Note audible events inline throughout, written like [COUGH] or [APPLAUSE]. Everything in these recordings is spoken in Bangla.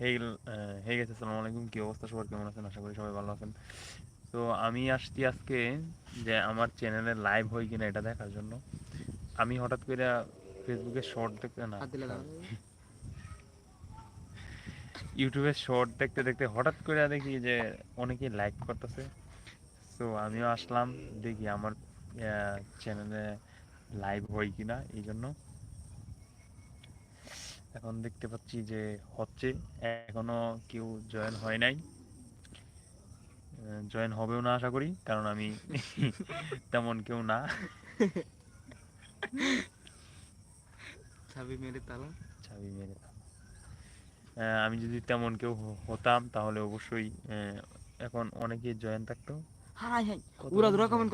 হে গেছে আসসালামু আলাইকুম। কি অবস্থা সবার? কেমন আছেন? আশা করি সবাই ভালো আছেন। তো আমি আসছি আজকে যে আমার চ্যানেলে লাইভ হয় কিনা এটা দেখার জন্য। আমি হঠাৎ করে ফেসবুকে শর্ট দেখতে না। ইউটিউবে শর্ট দেখতে দেখতে হঠাৎ করে দেখি যে অনেকেই লাইক করতেছে। তো আমিও আসলাম দেখি আমার চ্যানেলে লাইভ হয় কিনা এই জন্য। এখন দেখতে পাচ্ছি যে হচ্ছে। এখনও কেউ জয়েন হয় নাই। জয়েন হবেও না আশা করি কারণ আমি [LAUGHS] তেমন কেউ না। চাবি মেরে তালা চাবি মেরে। আমি যদি তেমন কেউ হতাম তাহলে অবশ্যই এখন অনেকেই জয়েন থাকতো। কমেন্ট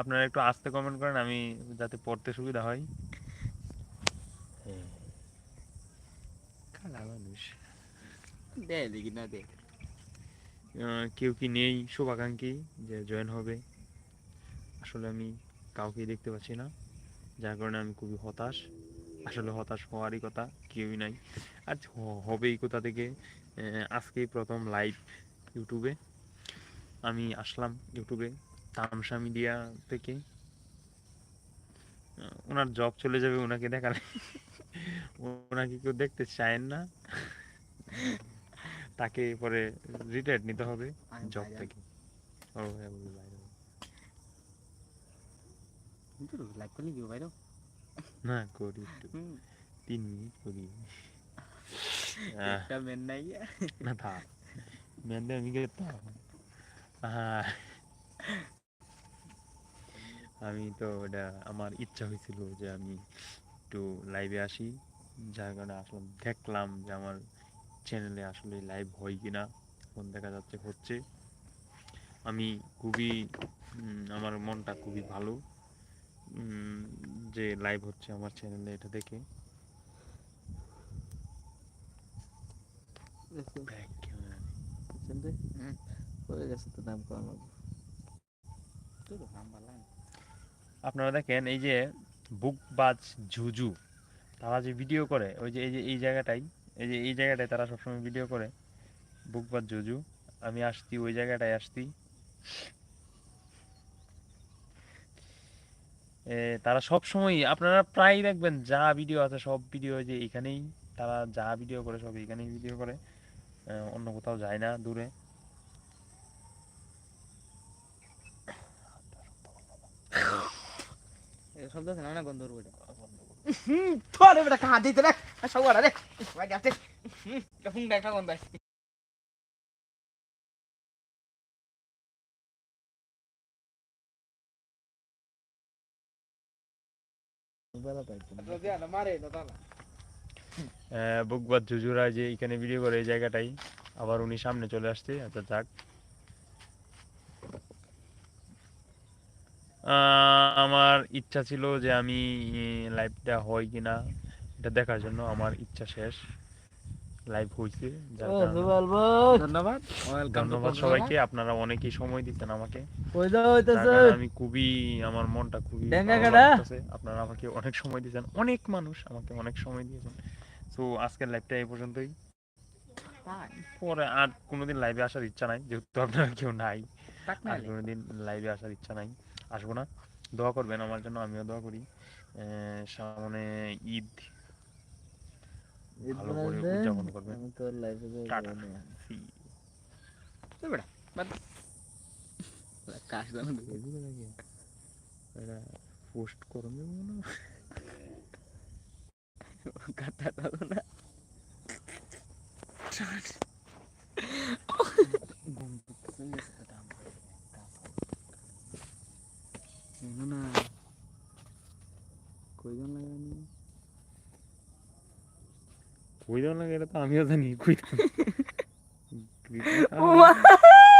আপনারা একটু আস্তে কমেন্ট করেন আমি যাতে পড়তে সুবিধা হ্যাঁ। কালা মানুষ দে দেখি না দে আহ, কেউ কি নেই শুভাকাঙ্ক্ষী যে জয়েন হবে? আসলে আমি কাউকে দেখতে পাচ্ছি না। যার কারণে আমি খুবই হতাশ। আসলে হতাশ হওয়ারই কথা কেউই নাই। আর হবেই কোথা থেকে? আজকেই প্রথম লাইভ ইউটিউবে। আমি আসলাম ইউটিউবে তামসা মিডিয়া থেকে। ওনার জব চলে যাবে ওনাকে দেখালে। ওনাকে কেউ দেখতে চায় না। তাকে পরে রিটায়ার্ড নিতে হবে জব থেকে। ও হ্যাঁ বলি বাইরে লাইক করলি কি ভাই না করি একটু। তিন মিনিট করি। [LAUGHS] একটা মেন নাই। না থাক। আমি গেতাম আহ, আমি তো এটা আমার ইচ্ছা হয়েছিল যে আমি একটু লাইভে আসি। যার কারণে আসলাম দেখলাম যে আমার চ্যানেলে আসলে লাইভ হয় কিনা এখন দেখা যাচ্ছে হচ্ছে। আমি খুবই আমার মনটা খুবই ভালো যে লাইভ হচ্ছে আমার চ্যানেলে এটা দেখে। আপনারা দেখেন এই যে বুকবাজ ঝুজু তারা যে ভিডিও করে ওই যে এই যে এই জায়গাটাই এই যে এই জায়গাটায় তারা সবসময় ভিডিও করে। বুকবাজ ঝুজু আমি আসছি ওই জায়গাটায় আসছি। এ, তারা সব সময় আপনারা প্রায় দেখবেন যা ভিডিও আছে সব ভিডিও যে এখানেই তারা যা ভিডিও করে সব এখানেই ভিডিও করে। অন্য কোথাও যায় না দূরে। শব্দ না গন্ধ তোরে বেটা কাহা দিতে রে রে হুম দেখা বুকবাদ জুজুরা যে এখানে ভিডিও করে এই জায়গাটাই। আবার উনি সামনে চলে আসছে আচ্ছা যাক। আমার ইচ্ছা ছিল যে আমি লাইভটা হয় কিনা এটা দেখার জন্য আমার ইচ্ছা শেষ। লাইভ হয়েছে ধন্যবাদ। ধন্যবাদ। সবাইকে আপনারা অনেকেই সময় দিচ্ছেন আমাকে। আমি খুবই আমার মনটা খুবই। আপনারা আমাকে অনেক সময় দিয়েছেন অনেক মানুষ আমাকে অনেক সময় দিয়েছেন। তো আজকের লাইভটা এই পর্যন্তই। পরে আর কোনোদিন লাইভে আসার ইচ্ছা নাই যেহেতু আপনারা কেউ নাই। আর কোনোদিন লাইভে আসার ইচ্ছা নাই। আসব না। দোয়া করবেন আমার জন্য আমিও দোয়া করি। সামনে ঈদ। ভালো করে উদযাপন করবেন। টাটা। এটা পোস্ট করবে মনে কাটা দাও না। শোনো কই দাও না এটা তো আমিও জানি কই দাও [LAUGHS]